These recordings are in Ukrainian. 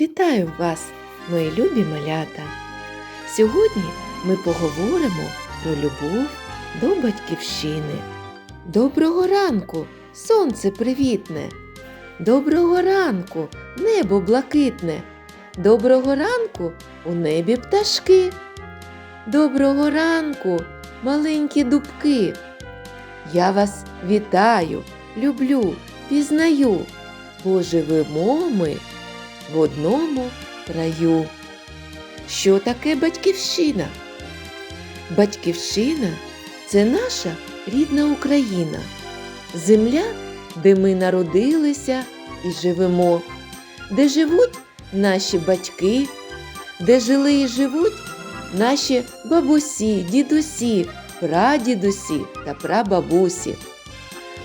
Вітаю вас, мої любі малята! Сьогодні ми поговоримо про любов до батьківщини. Доброго ранку, сонце привітне! Доброго ранку, небо блакитне! Доброго ранку у небі пташки! Доброго ранку, маленькі дубки! Я вас вітаю, люблю, пізнаю, бо живемо ми в одному краю. Що таке батьківщина? Батьківщина це наша рідна Україна, земля, де ми народилися і живемо, де живуть наші батьки, де жили і живуть наші бабусі, дідусі, прадідусі та прабабусі.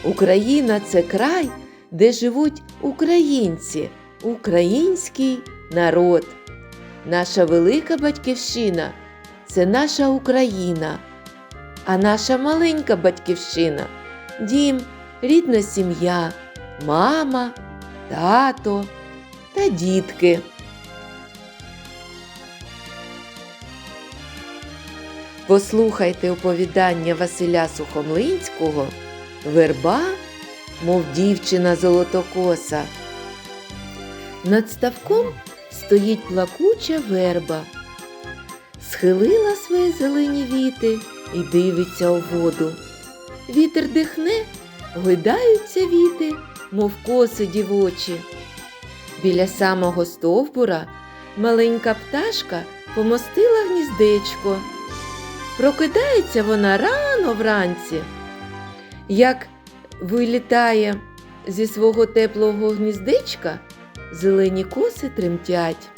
Україна це край, де живуть українці, український народ. Наша велика батьківщина це наша Україна, а наша маленька батьківщина дім, рідна сім'я, мама, тато та дітки. Послухайте оповідання Василя Сухомлинського Верба, мов дівчина золотокоса. Над ставком стоїть плакуча верба, схилила свої зелені віти і дивиться у воду. Вітер дихне, гойдаються віти, мов коси дівочі. Біля самого стовбура маленька пташка помостила гніздечко. Прокидається вона рано вранці. Як вилітає зі свого теплого гніздечка, зелені коси тремтять.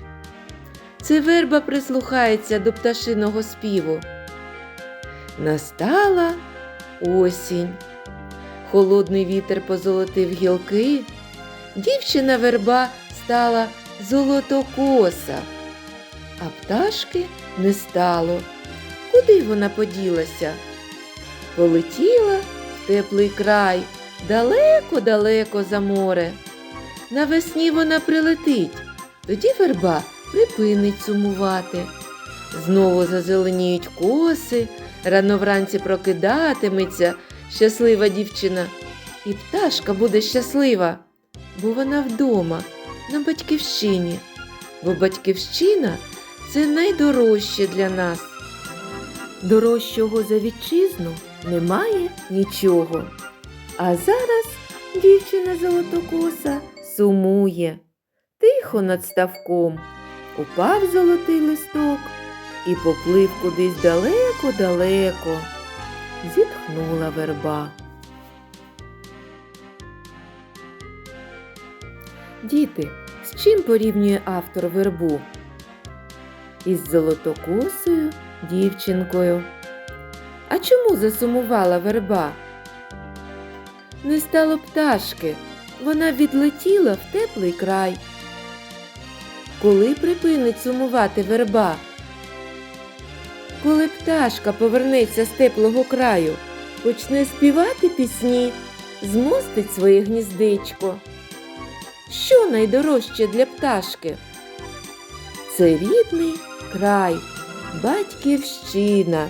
Це верба прислухається до пташиного співу. Настала осінь. Холодний вітер позолотив гілки. Дівчина верба стала золотокоса, а пташки не стало. Куди вона поділася? Полетіла в теплий край, далеко-далеко за море. Навесні вона прилетить, тоді верба припинить сумувати. Знову зазеленіють коси, рано вранці прокидатиметься щаслива дівчина. І пташка буде щаслива, бо вона вдома, на батьківщині. Бо батьківщина це найдорожче для нас. Дорожчого за вітчизну немає нічого. А зараз дівчина золотокоса сумує. Тихо над ставком упав золотий листок і поплив кудись далеко-далеко. Зітхнула верба. Діти, з чим порівнює автор вербу? Із золотокосою дівчинкою. А чому засумувала верба? Не стало пташки, вона відлетіла в теплий край. Коли припинить сумувати верба? Коли пташка повернеться з теплого краю, почне співати пісні, змостить своє гніздечко. Що найдорожче для пташки? Це рідний край, батьківщина.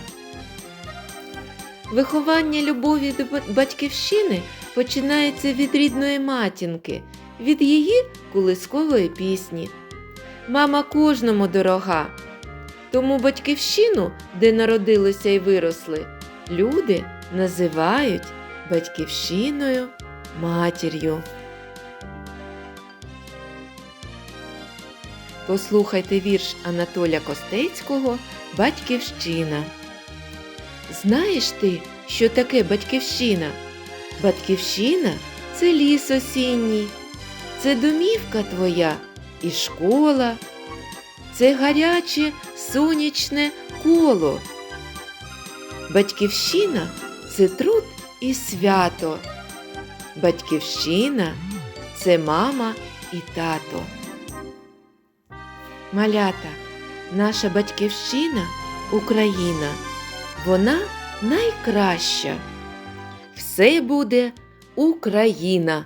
Виховання любові до батьківщини починається від рідної матінки, від її колискової пісні. Мама кожному дорога. Тому батьківщину, де народилися і виросли, люди називають батьківщиною матір'ю. Послухайте вірш Анатоля Костецького Батьківщина. Знаєш ти, що таке батьківщина? Батьківщина це ліс осінній, це домівка твоя і школа, це гаряче сонячне коло. Батьківщина це труд і свято. Батьківщина це мама і тато. Малята, наша батьківщина Україна. Вона найкраща. Все буде Україна.